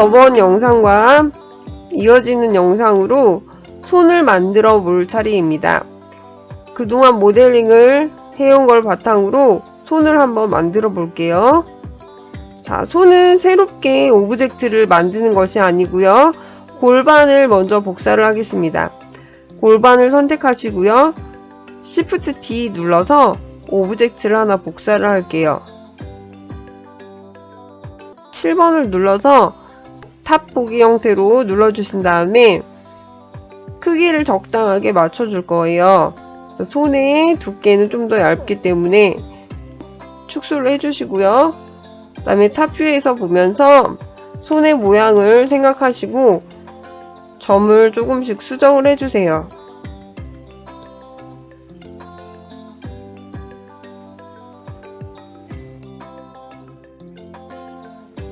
저번 영상과 이어지는 영상으로 손을 만들어 볼 차례입니다. 그동안 모델링을 해온 걸 바탕으로 손을 한번 만들어 볼게요. 자, 손은 새롭게 오브젝트를 만드는 것이 아니고요. 골반을 먼저 복사를 하겠습니다. 골반을 선택하시고요. Shift D 눌러서 오브젝트를 하나 복사를 할게요. 7번을 눌러서 탑 보기 형태로 눌러주신 다음에 크기를 적당하게 맞춰줄 거예요. 손의 두께는 좀 더 얇기 때문에 축소를 해주시고요. 그 다음에 탑뷰에서 보면서 손의 모양을 생각하시고 점을 조금씩 수정을 해주세요.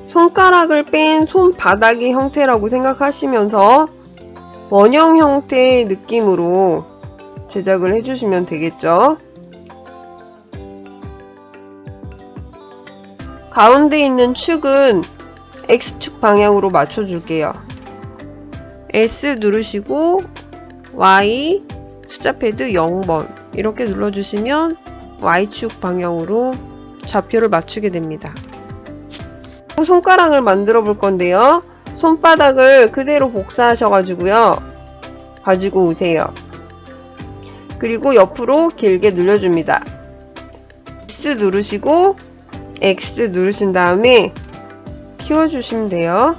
손가락을 뺀 손바닥의 형태라고 생각하시면서 원형 형태의 느낌으로 제작을 해주시면 되겠죠. 가운데 있는 축은 X축 방향으로 맞춰줄게요. S 누르시고 Y 숫자 패드 0번 이렇게 눌러주시면 Y축 방향으로 좌표를 맞추게 됩니다. 손가락을 만들어 볼 건데요. 손바닥을 그대로 복사하셔가지고요. 가지고 오세요. 그리고 옆으로 길게 늘려줍니다. S 누르시고 X 누르신 다음에 키워주시면 돼요.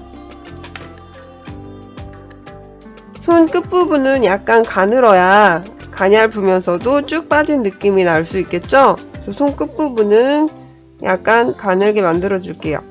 손 끝부분은 약간 가늘어야 가냘프면서도 쭉 빠진 느낌이 날 수 있겠죠? 손 끝부분은 약간 가늘게 만들어 줄게요.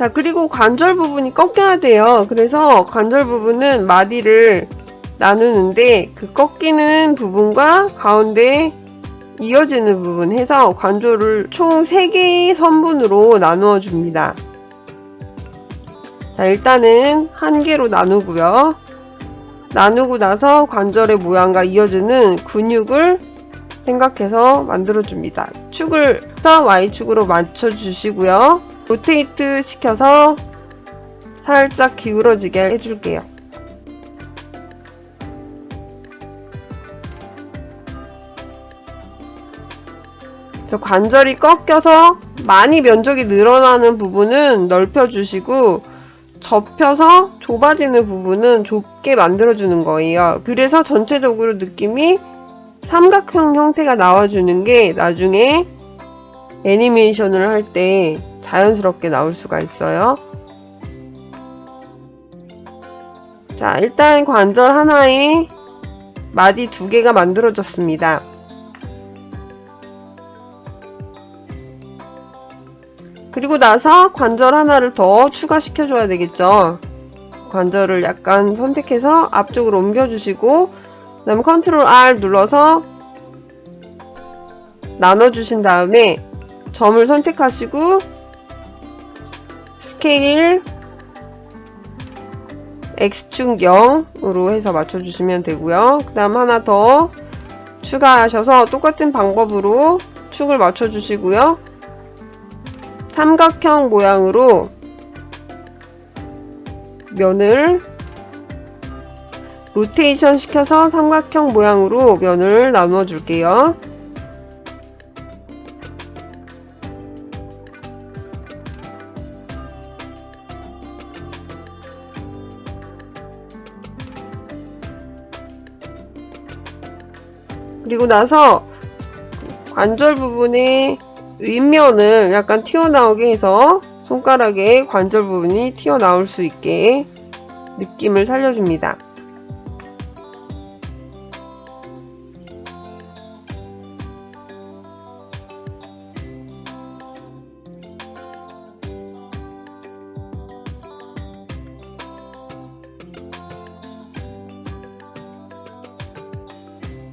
자, 그리고 관절 부분이 꺾여야 돼요. 그래서 관절 부분은 마디를 나누는데 그 꺾이는 부분과 가운데 이어지는 부분 해서 관절을 총 3개의 선분으로 나누어 줍니다. 자, 일단은 한 개로 나누고요. 나누고 나서 관절의 모양과 이어지는 근육을 생각해서 만들어 줍니다. 축을 Y축으로 맞춰 주시고요. 로테이트 시켜서 살짝 기울어지게 해줄게요. 저 관절이 꺾여서 많이 면적이 늘어나는 부분은 넓혀주시고 접혀서 좁아지는 부분은 좁게 만들어주는 거예요. 그래서 전체적으로 느낌이 삼각형 형태가 나와주는 게 나중에 애니메이션을 할 때 자연스럽게 나올 수가 있어요. 자, 일단 관절 하나에 마디 두 개가 만들어졌습니다. 그리고 나서 관절 하나를 더 추가시켜줘야 되겠죠. 관절을 약간 선택해서 앞쪽으로 옮겨주시고, 그 다음에 컨트롤 R 눌러서 나눠주신 다음에 점을 선택하시고, 스케일 X축 0으로 해서 맞춰주시면 되고요. 그 다음 하나 더 추가하셔서 똑같은 방법으로 축을 맞춰주시고요. 삼각형 모양으로 면을 로테이션 시켜서 삼각형 모양으로 면을 나누어 줄게요. 그리고 나서 관절 부분에 윗면을 약간 튀어나오게 해서 손가락에 관절 부분이 튀어나올 수 있게 느낌을 살려줍니다.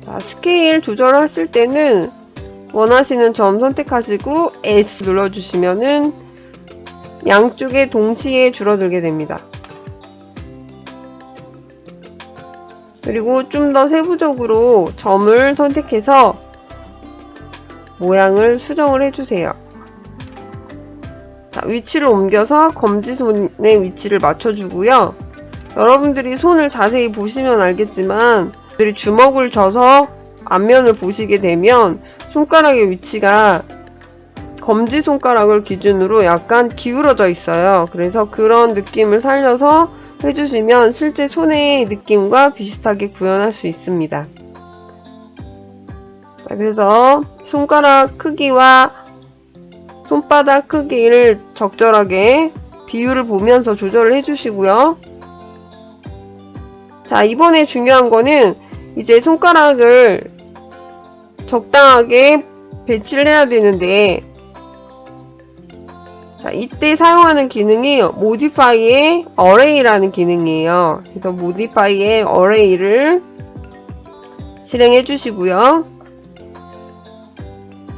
자, 스케일 조절하실 때는 원하시는 점 선택하시고 S 눌러주시면은 양쪽에 동시에 줄어들게 됩니다. 그리고 좀 더 세부적으로 점을 선택해서 모양을 수정을 해주세요. 자, 위치를 옮겨서 검지손의 위치를 맞춰주고요. 여러분들이 손을 자세히 보시면 알겠지만, 들이 주먹을 져서 앞면을 보시게 되면 손가락의 위치가 검지 손가락을 기준으로 약간 기울어져 있어요. 그래서 그런 느낌을 살려서 해주시면 실제 손의 느낌과 비슷하게 구현할 수 있습니다. 자, 그래서 손가락 크기와 손바닥 크기를 적절하게 비율을 보면서 조절을 해주시고요. 자, 이번에 중요한 거는 이제 손가락을 적당하게 배치를 해야 되는데 자, 이때 사용하는 기능이 modify의 array라는 기능이에요. 그래서 modify의 array를 실행해 주시고요.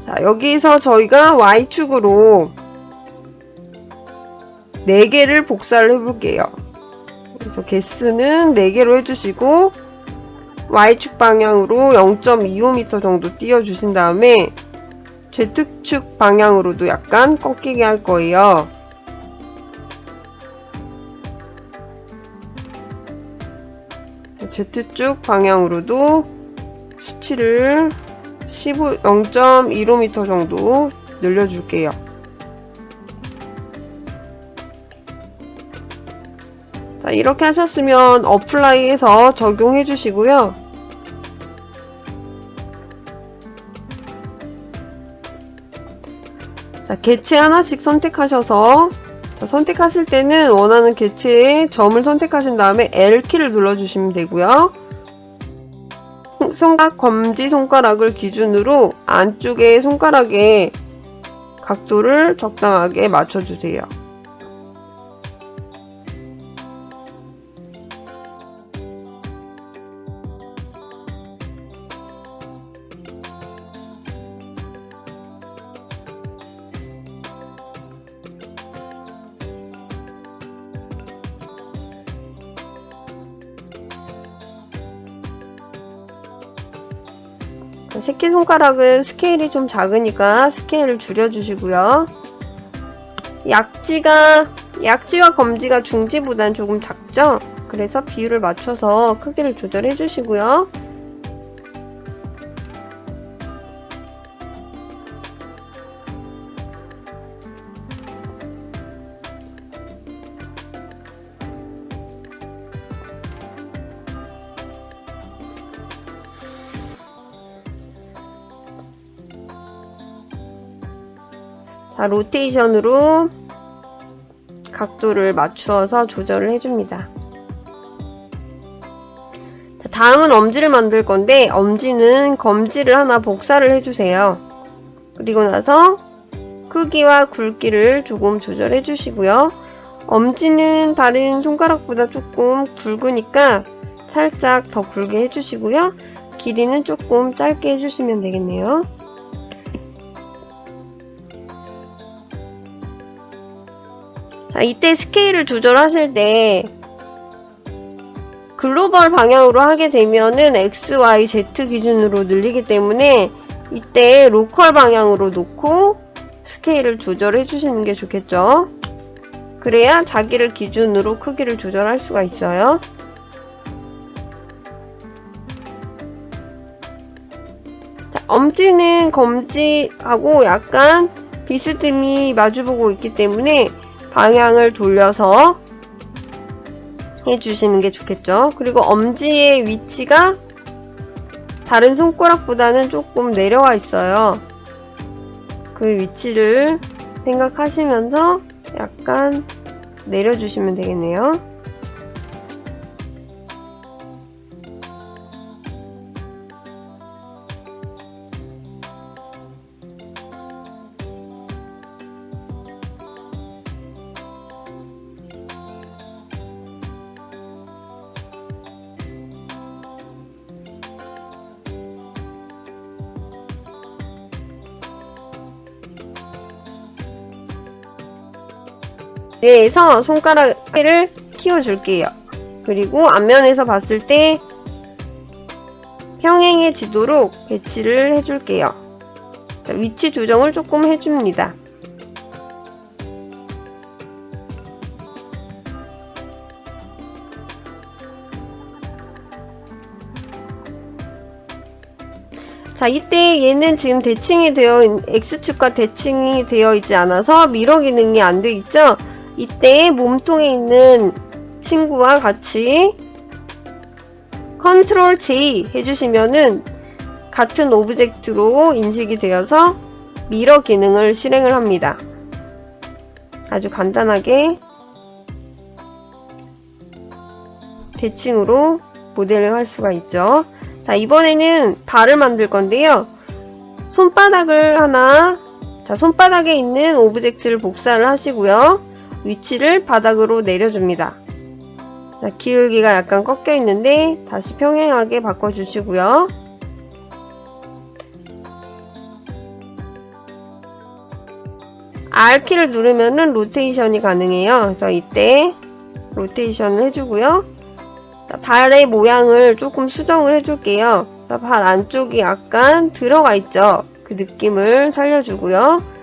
자, 여기서 저희가 Y축으로 4개를 복사를 해 볼게요. 그래서 개수는 4개로 해주시고 Y축 방향으로 0.25m 정도 띄워주신 다음에 Z축 방향으로도 약간 꺾이게 할 거예요. Z축 방향으로도 수치를 15, 0.15m 정도 늘려줄게요. 자, 이렇게 하셨으면 어플라이해서 적용해 주시고요. 자, 개체 하나씩 선택하셔서 자, 선택하실 때는 원하는 개체에 점을 선택하신 다음에 L키를 눌러주시면 되고요. 손가락, 검지 손가락을 기준으로 안쪽에 손가락의 각도를 적당하게 맞춰주세요. 새끼손가락은 스케일이 좀 작으니까 스케일을 줄여주시고요. 약지가, 약지와 검지가 중지보단 조금 작죠? 그래서 비율을 맞춰서 크기를 조절해 주시고요. 자, 로테이션으로 각도를 맞추어서 조절을 해줍니다. 자, 다음은 엄지를 만들 건데 엄지는 검지를 하나 복사를 해주세요. 그리고 나서 크기와 굵기를 조금 조절해 주시고요. 엄지는 다른 손가락보다 조금 굵으니까 살짝 더 굵게 해주시고요. 길이는 조금 짧게 해주시면 되겠네요. 이때 스케일을 조절하실 때 글로벌 방향으로 하게 되면은 X, Y, Z 기준으로 늘리기 때문에 이때 로컬 방향으로 놓고 스케일을 조절해 주시는 게 좋겠죠. 그래야 자기를 기준으로 크기를 조절할 수가 있어요. 자, 엄지는 검지하고 약간 비스듬히 마주보고 있기 때문에 방향을 돌려서 해주시는 게 좋겠죠. 그리고 엄지의 위치가 다른 손가락보다는 조금 내려와 있어요. 그 위치를 생각하시면서 약간 내려주시면 되겠네요. 내에서 손가락을 키워줄게요. 그리고 앞면에서 봤을 때 평행해지도록 배치를 해줄게요. 자, 위치 조정을 조금 해줍니다. 자, 이때 얘는 지금 대칭이 되어, 있- X축과 대칭이 되어 있지 않아서 미러 기능이 안 돼 있죠? 이때 몸통에 있는 친구와 같이 컨트롤 J 해주시면은 같은 오브젝트로 인식이 되어서 미러 기능을 실행을 합니다. 아주 간단하게 대칭으로 모델을 할 수가 있죠. 자, 이번에는 발을 만들 건데요. 손바닥을 하나, 자, 손바닥에 있는 오브젝트를 복사를 하시고요. 위치를 바닥으로 내려줍니다. 자, 기울기가 약간 꺾여 있는데 다시 평행하게 바꿔주시고요. R키를 누르면은 로테이션이 가능해요. 그래서 이때 로테이션을 해주고요. 자, 발의 모양을 조금 수정을 해줄게요. 그래서 발 안쪽이 약간 들어가 있죠. 그 느낌을 살려주고요.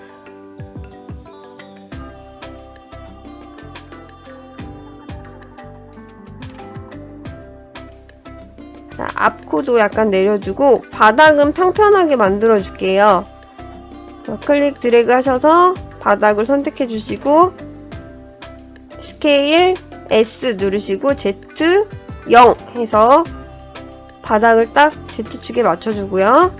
앞코도 약간 내려주고 바닥은 평평하게 만들어 줄게요. 자, 클릭 드래그 하셔서 바닥을 선택해 주시고 스케일 S 누르시고 Z 0 해서 바닥을 딱 Z축에 맞춰주고요.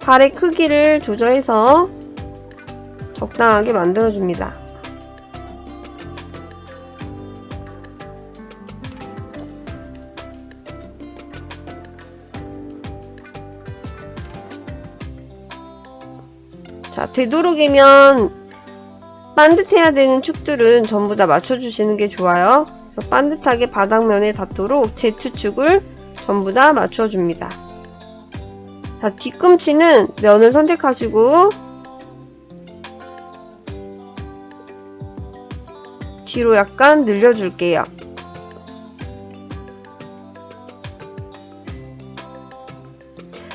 발의 크기를 조절해서 적당하게 만들어줍니다. 되도록이면 반듯해야 되는 축들은 전부 다 맞춰주시는 게 좋아요. 그래서 반듯하게 바닥면에 닿도록 Z축을 전부 다 맞춰줍니다. 자, 뒤꿈치는 면을 선택하시고 뒤로 약간 늘려줄게요.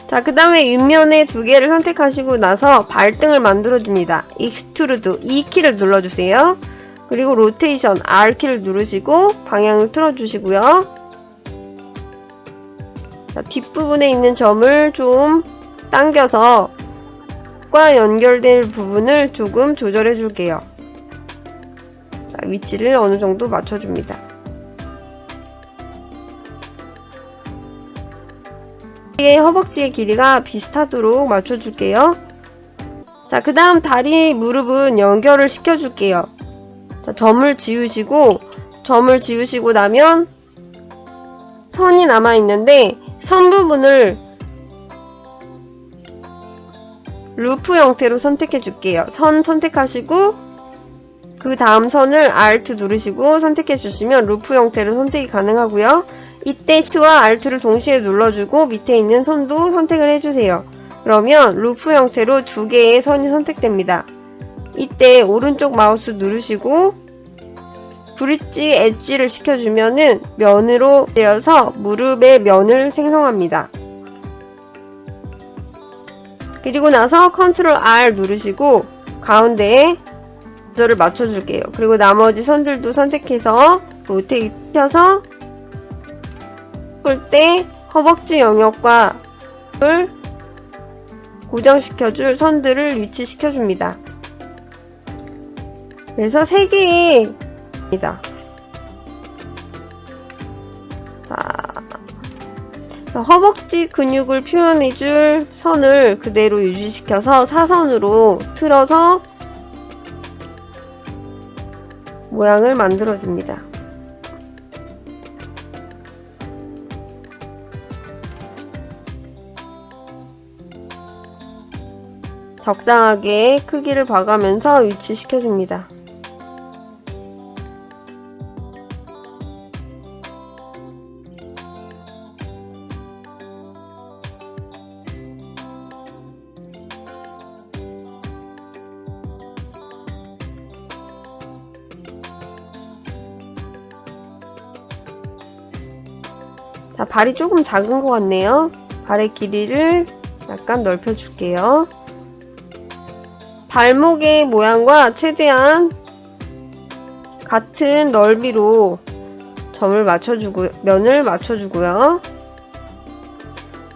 자, 그 다음에 윗면에 두 개를 선택하시고 나서 발등을 만들어줍니다. 익스트루드 E키를 눌러주세요. 그리고 로테이션 R키를 누르시고 방향을 틀어주시고요. 자, 뒷부분에 있는 점을 좀 당겨서 과 연결될 부분을 조금 조절해 줄게요. 자, 위치를 어느 정도 맞춰줍니다. 의 허벅지의 길이가 비슷하도록 맞춰줄게요. 자, 그 다음 다리, 무릎은 연결을 시켜줄게요. 자, 점을 지우시고, 점을 지우시고 나면 선이 남아있는데, 선 부분을 루프 형태로 선택해 줄게요. 선 선택하시고, 그 다음 선을 Alt 누르시고 선택해 주시면 루프 형태로 선택이 가능하고요. 이때 Shift와 Alt를 동시에 눌러주고 밑에 있는 선도 선택을 해주세요. 그러면 루프 형태로 두 개의 선이 선택됩니다. 이때 오른쪽 마우스 누르시고 브릿지 엣지를 시켜주면은 면으로 되어서 무릎의 면을 생성합니다. 그리고 나서 컨트롤 R 누르시고 가운데에 조절을 맞춰줄게요. 그리고 나머지 선들도 선택해서 로테이트 시켜 서 풀때 허벅지 영역과 을 고정시켜줄 선들을 위치시켜줍니다. 그래서 3개의 입니다. 자, 허벅지 근육을 표현해줄 선을 그대로 유지시켜서 사선으로 틀어서 모양을 만들어줍니다. 적당하게 크기를 봐가면서 위치시켜줍니다. 자, 발이 조금 작은 것 같네요. 발의 길이를 약간 넓혀줄게요. 발목의 모양과 최대한 같은 넓이로 점을 맞춰주고, 면을 맞춰주고요.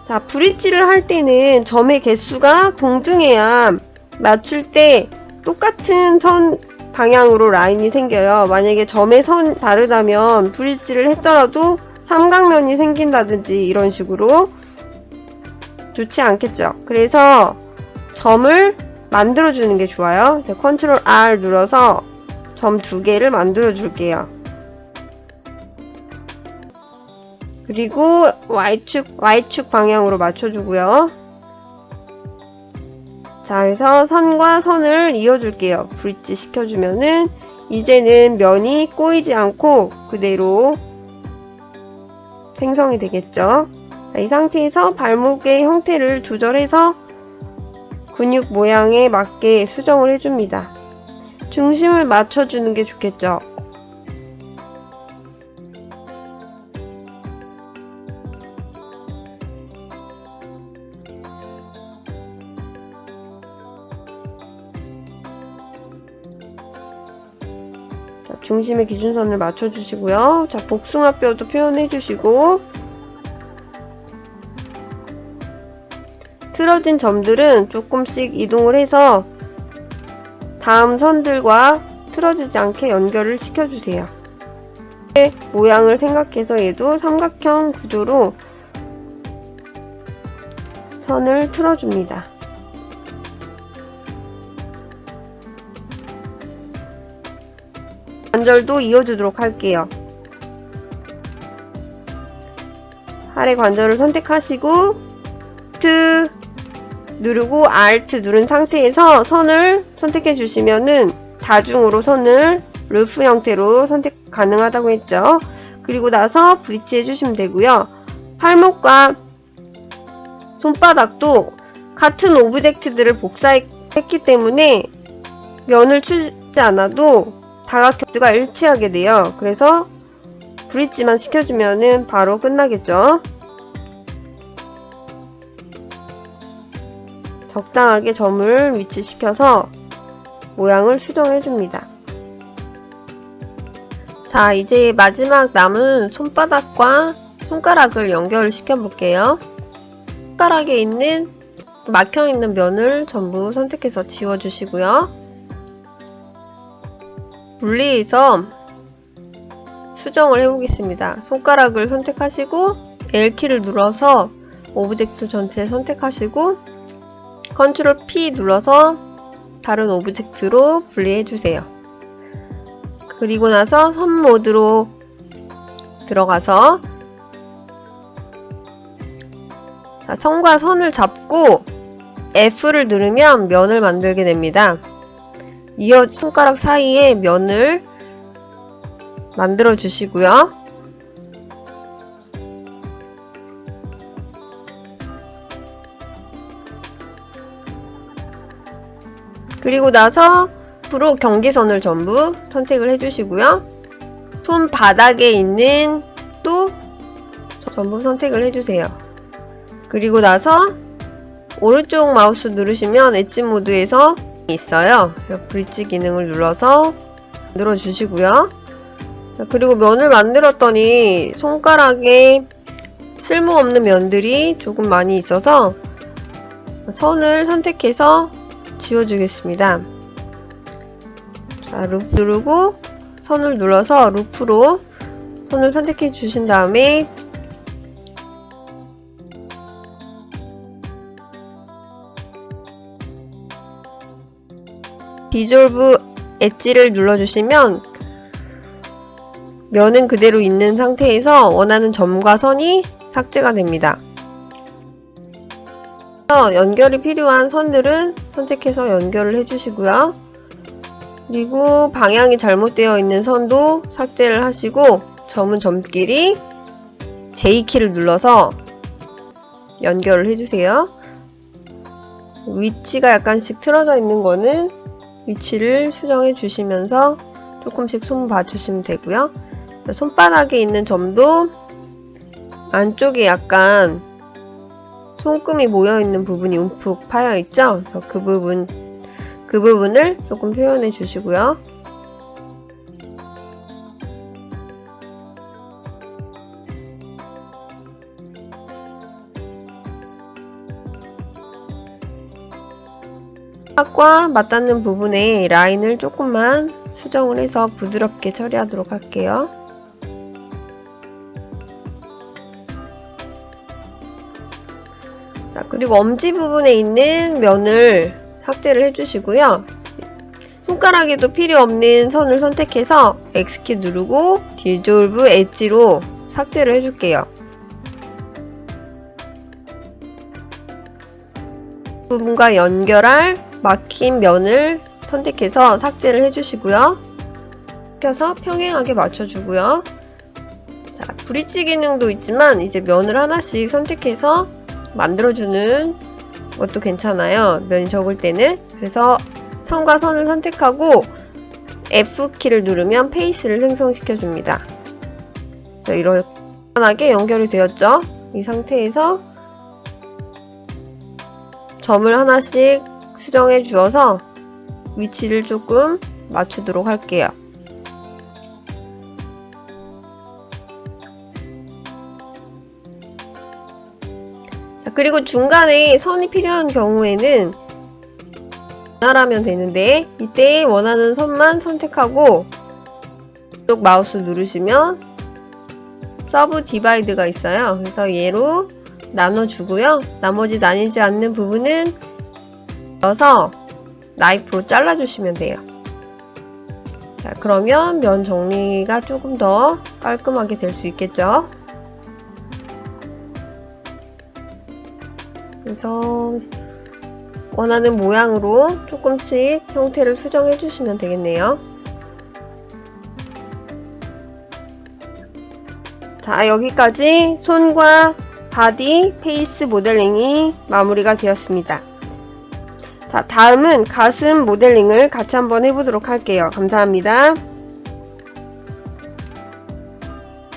자, 브릿지를 할 때는 점의 개수가 동등해야 맞출 때 똑같은 선 방향으로 라인이 생겨요. 만약에 점의 선 다르다면 브릿지를 했더라도 삼각면이 생긴다든지 이런 식으로 좋지 않겠죠. 그래서 점을 만들어 주는 게 좋아요. 컨트롤 R 눌러서 점 두 개를 만들어 줄게요. 그리고 Y축, Y축 방향으로 맞춰주고요. 자, 그래서 선과 선을 이어줄게요. 브릿지 시켜주면은 이제는 면이 꼬이지 않고 그대로 생성이 되겠죠. 자, 이 상태에서 발목의 형태를 조절해서 근육 모양에 맞게 수정을 해줍니다. 중심을 맞춰주는 게 좋겠죠. 자, 중심의 기준선을 맞춰주시고요. 자, 복숭아뼈도 표현해 주시고 틀어진 점들은 조금씩 이동을 해서 다음 선들과 틀어지지 않게 연결을 시켜주세요. 모양을 생각해서 얘도 삼각형 구조로 선을 틀어줍니다. 관절도 이어주도록 할게요. 아래 관절을 선택하시고 Alt 누르고 Alt 누른 상태에서 선을 선택해 주시면은 다중으로 선을 루프 형태로 선택 가능하다고 했죠. 그리고 나서 브릿지 해주시면 되고요. 팔목과 손바닥도 같은 오브젝트들을 복사했기 때문에 면을 추지 않아도 다각형수가 일치하게 돼요. 그래서 브릿지만 시켜주면은 바로 끝나겠죠. 적당하게 점을 위치시켜서 모양을 수정해 줍니다. 자, 이제 마지막 남은 손바닥과 손가락을 연결시켜 볼게요. 손가락에 있는 막혀있는 면을 전부 선택해서 지워주시고요. 분리해서 수정을 해보겠습니다. 손가락을 선택하시고 L키를 눌러서 오브젝트 전체 선택하시고 컨트롤 P 눌러서 다른 오브젝트로 분리해 주세요. 그리고 나서 선 모드로 들어가서 자, 선과 선을 잡고 F를 누르면 면을 만들게 됩니다. 이어 손가락 사이에 면을 만들어 주시고요. 그리고 나서 앞으로 경계선을 전부 선택을 해주시고요. 손 바닥에 있는 또 전부 선택을 해주세요. 그리고 나서 오른쪽 마우스 누르시면 엣지 모드에서 있어요. 브릿지 기능을 눌러서 만들어 주시고요. 그리고 면을 만들었더니 손가락에 쓸모없는 면들이 조금 많이 있어서 선을 선택해서 지워주겠습니다. 자, 루프 누르고 선을 눌러서 루프로 선을 선택해 주신 다음에 디졸브 엣지를 눌러주시면 면은 그대로 있는 상태에서 원하는 점과 선이 삭제가 됩니다. 연결이 필요한 선들은 선택해서 연결을 해주시고요. 그리고 방향이 잘못되어 있는 선도 삭제를 하시고 점은 점끼리 J키를 눌러서 연결을 해주세요. 위치가 약간씩 틀어져 있는 거는 위치를 수정해 주시면서 조금씩 손 봐주시면 되고요. 손바닥에 있는 점도 안쪽에 약간 손금이 모여있는 부분이 움푹 파여있죠? 그래서 그 부분, 그 부분을 조금 표현해 주시고요. 과 맞닿는 부분에 라인을 조금만 수정을 해서 부드럽게 처리하도록 할게요. 그리고 엄지 부분에 있는 면을 삭제를 해주시고요. 손가락에도 필요 없는 선을 선택해서 X키 누르고 디졸브 엣지로 삭제를 해줄게요. 부분과 연결할 막힌 면을 선택해서 삭제를 해주시고요. 껴서 평행하게 맞춰주고요. 자, 브릿지 기능도 있지만 이제 면을 하나씩 선택해서 만들어주는 것도 괜찮아요. 면이 적을 때는. 그래서 선과 선을 선택하고 F키를 누르면 페이스를 생성시켜줍니다. 자, 이렇게 편하게 연결이 되었죠? 이 상태에서 점을 하나씩 수정해 주어서 위치를 조금 맞추도록 할게요. 그리고 중간에 선이 필요한 경우에는 분할하면 되는데 이때 원하는 선만 선택하고 쪽 마우스 누르시면 서브 디바이드가 있어요. 그래서 얘로 나눠주고요. 나머지 나뉘지 않는 부분은 넣어서 나이프로 잘라주시면 돼요. 자, 그러면 면 정리가 조금 더 깔끔하게 될 수 있겠죠? 그래서 원하는 모양으로 조금씩 형태를 수정해 주시면 되겠네요. 자, 여기까지 손과 바디, 페이스 모델링이 마무리가 되었습니다. 자, 다음은 가슴 모델링을 같이 한번 해보도록 할게요. 감사합니다.